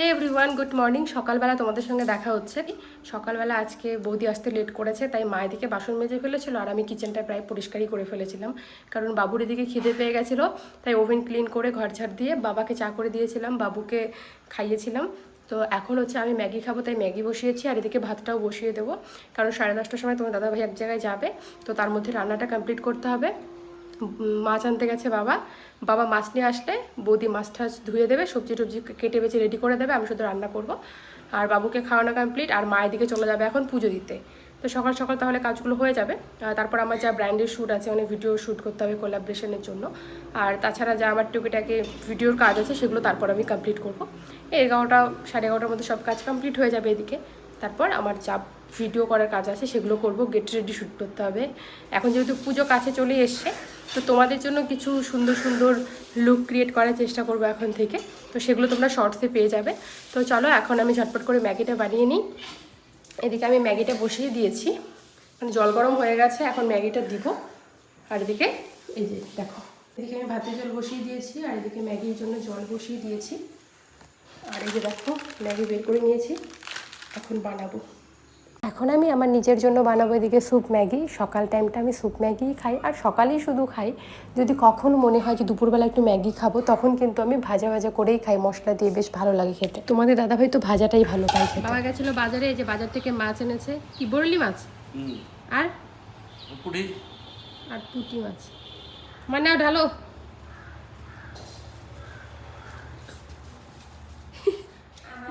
হে everyone good morning সকালবেলা তোমাদের সঙ্গে দেখা হচ্ছে। সকালবেলা আজকে বৌদি আসতে লেট করেছে, তাই মায়ের দিকে বাসন মেজে ফেলেছিল আর আমি কিচেনটা প্রায় পরিষ্কারই করে ফেলেছিলাম। কারণ বাবুর এদিকে খিদে পেয়ে গেছিল, তাই ওভেন ক্লিন করে ঘর ঝাড় দিয়ে বাবাকে চা করে দিয়েছিলাম, বাবুকে খাইয়েছিলাম। তো এখন হচ্ছে আমি ম্যাগি খাব, তাই ম্যাগি বসিয়েছি আর এদিকে ভাতটাও বসিয়ে দেবো। কারণ সাড়ে দশটার সময় তোমার দাদাভাই এক জায়গায় যাবে, তো তার মধ্যে রান্নাটা কমপ্লিট করতে হবে। মাছ আনতে গেছে বাবা। বাবা মাছ নিয়ে আসলে বৌদি মাছ টাছ ধুয়ে দেবে, সবজি টবজি কেটে বেছে রেডি করে দেবে, আমি শুধু রান্না করব। আর বাবুকে খাওয়ানো কমপ্লিট আর মায়ের দিকে চলে যাবে এখন পুজো দিতে। তো সকাল সকাল তাহলে কাজগুলো হয়ে যাবে। তারপর আমার যা ব্র্যান্ডের শ্যুট আছে মানে ভিডিও শ্যুট করতে হবে কোলাবরেশনের জন্য। আর তাছাড়া যা আমার টুকিটাকি ভিডিওর কাজ আছে, সেগুলো তারপর আমি কমপ্লিট করব। এগারোটা, সাড়ে এগারোটার মধ্যে সব কাজ কমপ্লিট হয়ে যাবে এদিকে। তারপর আমার যা ভিডিও করার কাজ আছে সেগুলো করব গেট রেডি শ্যুট করতে হবে। এখন যেহেতু পুজো কাছে চলে এসছে, তো তোমাদের জন্য কিছু সুন্দর সুন্দর লুক ক্রিয়েট করার চেষ্টা করব এখন থেকে। তো সেগুলো তোমরা শর্টসে পেয়ে যাবে। তো চলো এখন আমি ঝটপট করে ম্যাগিটা বানিয়ে নিই। এদিকে আমি ম্যাগিটা বসিয়ে দিয়েছি। মানে জল গরম হয়ে গেছে, এখন ম্যাগিটা দিব। আর এদিকে এই যে দেখো, এদিকে আমি ভাতের জল বসিয়ে দিয়েছি, আর এদিকে ম্যাগির জন্য জল বসিয়ে দিয়েছি। আর এই যে দেখো, ম্যাগি বের করে নিয়েছি। এখন বানাবো। এখন আমি আমার নিজের জন্য বানাবো এদিকে স্যুপ ম্যাগি। সকাল টাইমটা আমি স্যুপ ম্যাগি খাই আর সকালেই শুধু খাই। যদি কখনো মনে হয় যে দুপুরবেলা একটু ম্যাগি খাব তখন কিন্তু আমি ভাজা ভাজা করেই খাই মশলা দিয়ে বেশ ভালো লাগে খেতে। তোমাদের দাদাভাই তো ভাজাটাই ভালো পাই খেতে। বাবা গেছিল বাজারে এই যে বাজার থেকে মাছ এনেছে। কি বরলি মাছ? হুম। আর? পুরি আর পুঁটি মাছ। মানে ঢালো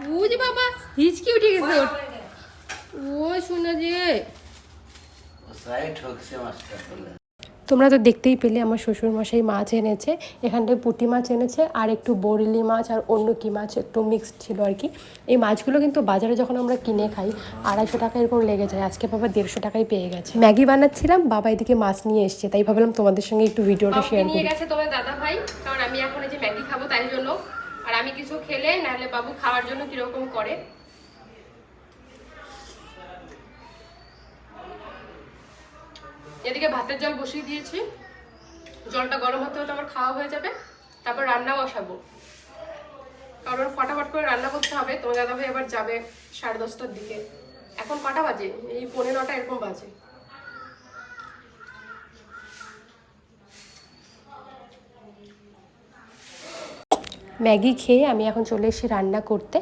বুঝ বাবা হিচকি উঠে গেছে ওর। ও শোনা যে। তোমরা তো দেখতেই পেলে আমার শ্বশুর মশাই মাছ এনেছে এখানটায় পুঁটি মাছ এনেছে আর একটু বরেলি মাছ আর অন্য কি মাছ একটু মিক্সড ছিল আর কি। এই মাছগুলো কিন্তু বাজারে যখন আমরা কিনে খাই আড়াইশো টাকা এরকম লেগে যায়। আজকে বাবা দেড়শো টাকায় পেয়ে গেছে। ম্যাগি বানাচ্ছিলাম বাবা এদিকে মাছ নিয়ে এসছে তাই ভাবলাম তোমাদের সঙ্গে একটু ভিডিওটা শেয়ার করি। গেছে তোমার দাদা ভাই কারণ আমি এখন এই যে ম্যাগি খাব তাই জন্য। আর আমি কিছু খেলে নাহলে বাবু খাওয়ার জন্য কীরকম করে। এদিকে ভাতের জল বসিয়ে দিয়েছি। জলটা গরম হতে হতে আমার খাওয়া হয়ে যাবে। তারপর রান্না বসাবো। কারণ ফটাফট করে রান্না করতে হবে। তোমার দাদা ভাই আবার যাবে সাড়ে দশটার দিকে। এখন কটা বাজে? এই পনেরোটা এরকম বাজে। ম্যাগি খেয়ে আমি এখন চলে এসেছি রান্না করতে।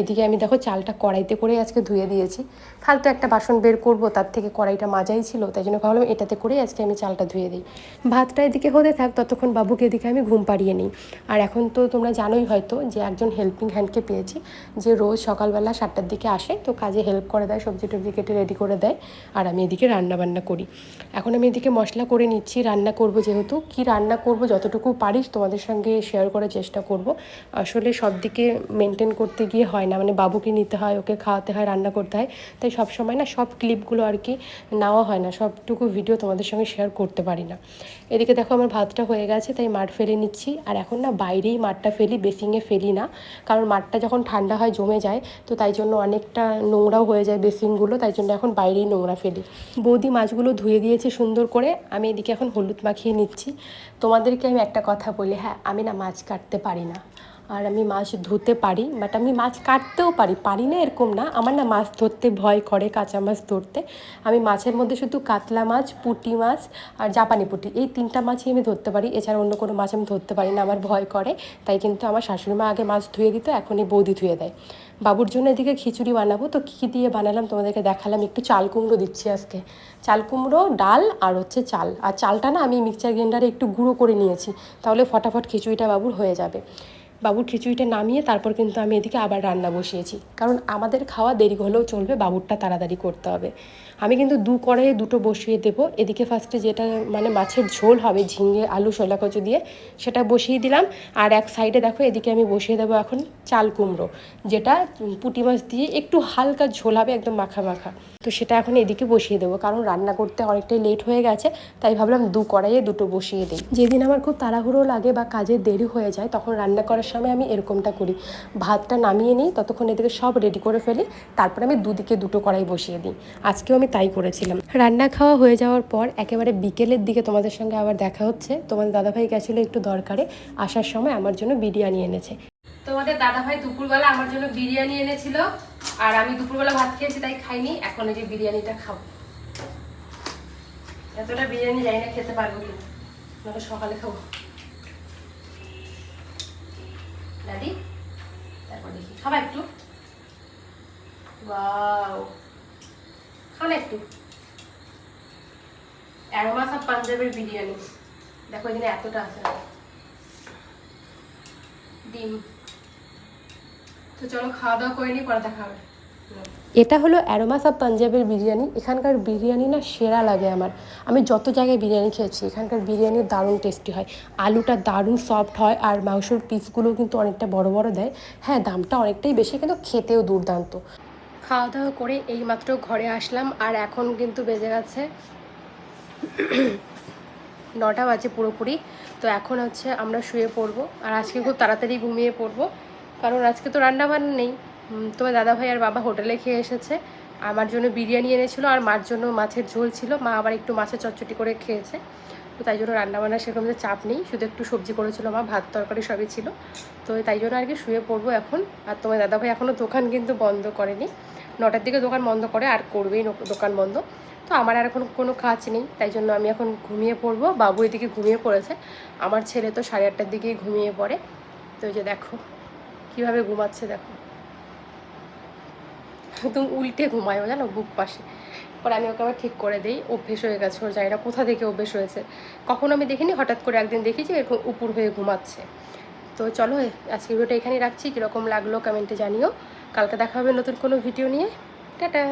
এদিকে আমি দেখো চালটা কড়াইতে করে আজকে ধুয়ে দিয়েছি। ফালতু একটা বাসন বের করব, তার থেকে কড়াইটা মাজাই ছিল, তাই জন্য ভাবলাম এটাতে করেই আজকে আমি চালটা ধুয়ে দিই। ভাতটা এদিকে হতে থাক, ততক্ষণ বাবুকে এদিকে আমি ঘুম পাড়িয়ে নিই। আর এখন তো তোমরা জানোই হয়তো যে একজন হেল্পিং হ্যান্ডকে পেয়েছি, যে রোজ সকালবেলা সাতটার দিকে আসে, তো কাজে হেল্প করে দেয়, সবজি টবজি কেটে রেডি করে দেয়, আর আমি এদিকে রান্না বান্না করি। এখন আমি এদিকে মশলা করে নিচ্ছি, রান্না করব যেহেতু, কি রান্না করব যতটুকু পারিস তোমাদের সঙ্গে শেয়ার করার চেষ্টা করব। আসলে সব দিকে মেনটেন করতে গিয়ে হয় না। মানে বাবুকে নিতে হয়, ওকে খাওয়াতে হয়, রান্না করতে হয়। তাই সব সময় না সব ক্লিপগুলো আর কি নেওয়া হয় না। সবটুকু ভিডিও তোমাদের সঙ্গে শেয়ার করতে পারি না। এদিকে দেখো আমার ভাতটা হয়ে গেছে, তাই মাঠ ফেলে নিচ্ছি। আর এখন না বাইরেই মাঠটা ফেলি বেসিংয়ে ফেলি না। কারণ মাঠটা যখন ঠান্ডা হয়, জমে যায়, তো তাই জন্য অনেকটা নোংরাও হয়ে যায় বেসিনগুলো তাই জন্য এখন বাইরেই নোংরা ফেলি। বৌদি মাছগুলো ধুয়ে দিয়েছে সুন্দর করে। আমি এদিকে এখন হলুদ মাখিয়ে নিচ্ছি। তোমাদেরকে আমি একটা কথা বলি হ্যাঁ আমি না মাছ কাটতে পারি না। আর আমি মাছ ধুতে পারি বাট আমি মাছ কাটতেও পারি। পারি না এরকম না, আমার না মাছ ধরতে ভয় করে কাঁচা মাছ ধরতে। আমি মাছের মধ্যে শুধু কাতলা মাছ, পুঁটি মাছ আর জাপানি পুঁটি, এই তিনটা মাছই আমি ধরতে পারি। এছাড়া অন্য কোনো মাছ আমি ধরতে পারি না, আমার ভয় করে। তাই কিন্তু আমার শাশুড়ি মা আগে মাছ ধুয়ে দিত এখনই বৌদি ধুয়ে দেয়। বাবুর জন্য এদিকে খিচুড়ি বানাবো, তো কী কী দিয়ে বানালাম তোমাদেরকে দেখালাম। একটু চাল কুমড়ো দিচ্ছি আজকে। চাল কুমড়ো, ডাল আর হচ্ছে চাল। আর চালটা না আমি মিক্সচার গ্রাইন্ডারে একটু গুঁড়ো করে নিয়েছি, তাহলে ফটাফট খিচুড়িটা বাবুর হয়ে যাবে। বাবুর খিচুড়িটা নামিয়ে তারপর কিন্তু আমি এদিকে আবার রান্না বসিয়েছি। কারণ আমাদের খাওয়া দেরি হলেও চলবে, বাবুরটা তাড়াতাড়ি করতে হবে। আমি কিন্তু দু কড়াইয়ে দুটো বসিয়ে দেবো। এদিকে ফার্স্টে যেটা মানে মাছের ঝোল হবে, ঝিঙে, আলু শোলা কচু দিয়ে, সেটা বসিয়ে দিলাম। আর এক সাইডে দেখো, এদিকে আমি বসিয়ে দেবো এখন চাল কুমড়ো, যেটা পুঁটি মাছ দিয়ে একটু হালকা ঝোল হবে, একদম মাখা মাখা। তো সেটা এখন এদিকে বসিয়ে দেবো, কারণ রান্না করতে অনেকটাই লেট হয়ে গেছে, তাই ভাবলাম দু কড়াইয়ে দুটো বসিয়ে দিই। যেদিন আমার খুব তাড়াহুড়ো লাগে বা কাজের দেরি হয়ে যায়, তখন রান্না করার সময় আমি এরকমটা করি। ভাতটা নামিয়ে নিই, ততক্ষণ এদিকে সব রেডি করে ফেলি, তারপর আমি দুদিকে দুটো কড়াই বসিয়ে দিই। আজকেও আমি তাই করেছিলাম। রান্না খাওয়া হয়ে যাওয়ার পর একেবারে বিকেলের দিকে তোমাদের সঙ্গে আবার দেখা হচ্ছে। তোমাদের দাদাভাই গেছিল একটু দরকারে, আসার সময় আমার জন্য বিরিয়ানি এনেছে। তোমাদের দাদা ভাই দুপুরবেলা আমার জন্য বিরিয়ানি এনেছিল, আর আমি দুপুরবেলা ভাত খেয়েছি, তাই খাইনি। এখন এই যে বিরিয়ানিটা খাব। এতটা বিরিয়ানি জানি না খেতে পারব কিনা নাহলে সকালে খাব। দাদি তারপর দেখি একটু? একটু? পাঞ্জাবের বিরিয়ানি। দেখো এখানে এতটা আছে। ডিম। তো চলো খাওয়া দাওয়া করে নিই, পরে দেখা হবে। এটা হলো অ্যারোমাস অফ পাঞ্জাবের বিরিয়ানি। এখানকার বিরিয়ানি না সেরা লাগে আমার। আমি যত জায়গায় বিরিয়ানি খেয়েছি, এখানকার বিরিয়ানি দারুণ টেস্টি হয়। আলুটা দারুণ সফট হয় আর মাংসের পিসগুলো কিন্তু অনেকটা বড় বড় দেয়। হ্যাঁ দামটা অনেকটাই বেশি কিন্তু খেতেও দুর্দান্ত। খাওয়া দাওয়া করে এইমাত্র ঘরে আসলাম আর এখন কিন্তু বেজে গেছে নটা বাজে পুরোপুরি। তো এখন হচ্ছে আমরা শুয়ে পড়ব আর আজকে খুব তাড়াতাড়ি ঘুমিয়ে পড়ব। কারণ আজকে তো রান্না বান্না নেই। তোমার দাদা ভাই আর বাবা হোটেলে খেয়ে এসেছে। আমার জন্য বিরিয়ানি এনেছিল আর মার জন্য মাছের ঝোল ছিল। মা আবার একটু মাছের চটচটি করে খেয়েছে। তো তাই জন্য রান্না বান্না সেরকম যে চাপ নেই। শুধু একটু সবজি করেছিল মা, ভাত, তরকারি সবই ছিল। তো তাই জন্য আর কি শুয়ে পড়ব এখন। আর তোমার দাদা ভাই এখনও দোকান কিন্তু বন্ধ করেনি। নটার দিকে দোকান বন্ধ করে, আর করবেই দোকান বন্ধ। তো আমার আর এখন কোনো কাজ নেই। তাই জন্য আমি এখন ঘুমিয়ে পড়ব। বাবু এদিকে ঘুমিয়ে পড়েছে। আমার ছেলে তো সাড়ে আটটার দিকেই ঘুমিয়ে পড়ে। তো যে দেখো, কীভাবে ঘুমাচ্ছে দেখো। একদম উল্টে ঘুমায় ও জানো বুক পাশে। পরে আমি ওকে আবার ঠিক করে দিই, অভ্যেস হয়ে গেছে ওর জানি না কোথা থেকে অভ্যেস হয়েছে। কখনো আমি দেখিনি, হঠাৎ করে একদিন দেখি যে এরকম উপর হয়ে ঘুমাচ্ছে। তো চলো আজকে ভিডিওটা এখানেই রাখছি। কীরকম লাগল কমেন্টে জানিও। কালকে দেখা হবে নতুন কোনো ভিডিও নিয়ে। টাটা।